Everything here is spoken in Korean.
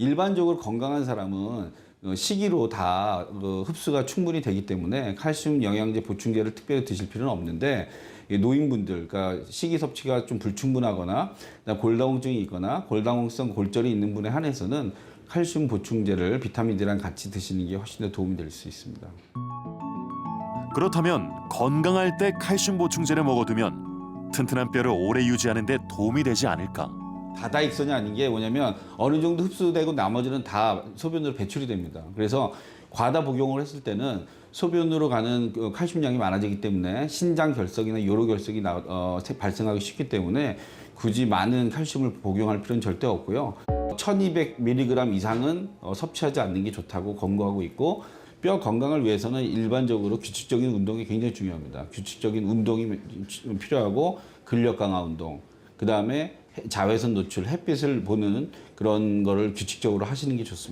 일반적으로 건강한 사람은 어, 식이로 다 어, 흡수가 충분히 되기 때문에 칼슘 영양제 보충제를 특별히 드실 필요는 없는데 이 노인분들, 그러니까 식이 섭취가 좀 불충분하거나 골다공증이 있거나 골다공성 골절이 있는 분에 한해서는 칼슘 보충제를 비타민 D랑 같이 드시는 게 훨씬 더 도움이 될 수 있습니다. 그렇다면 건강할 때 칼슘 보충제를 먹어두면 튼튼한 뼈를 오래 유지하는 데 도움이 되지 않을까? 다다익선이 아닌 게 뭐냐면 어느 정도 흡수되고 나머지는 다 소변으로 배출이 됩니다. 그래서 과다 복용을 했을 때는 소변으로 가는 그 칼슘량이 많아지기 때문에 신장 결석이나 요로 결석이 나, 어, 세- 발생하기 쉽기 때문에 굳이 많은 칼슘을 복용할 필요는 절대 없고요. 1200mg 이상은 어, 섭취하지 않는 게 좋다고 권고하고 있고 뼈 건강을 위해서는 일반적으로 규칙적인 운동이 굉장히 중요합니다. 규칙적인 운동이 필요하고 근력 강화 운동, 그 다음에 자외선 노출, 햇빛을 보는 그런 거를 규칙적으로 하시는 게 좋습니다.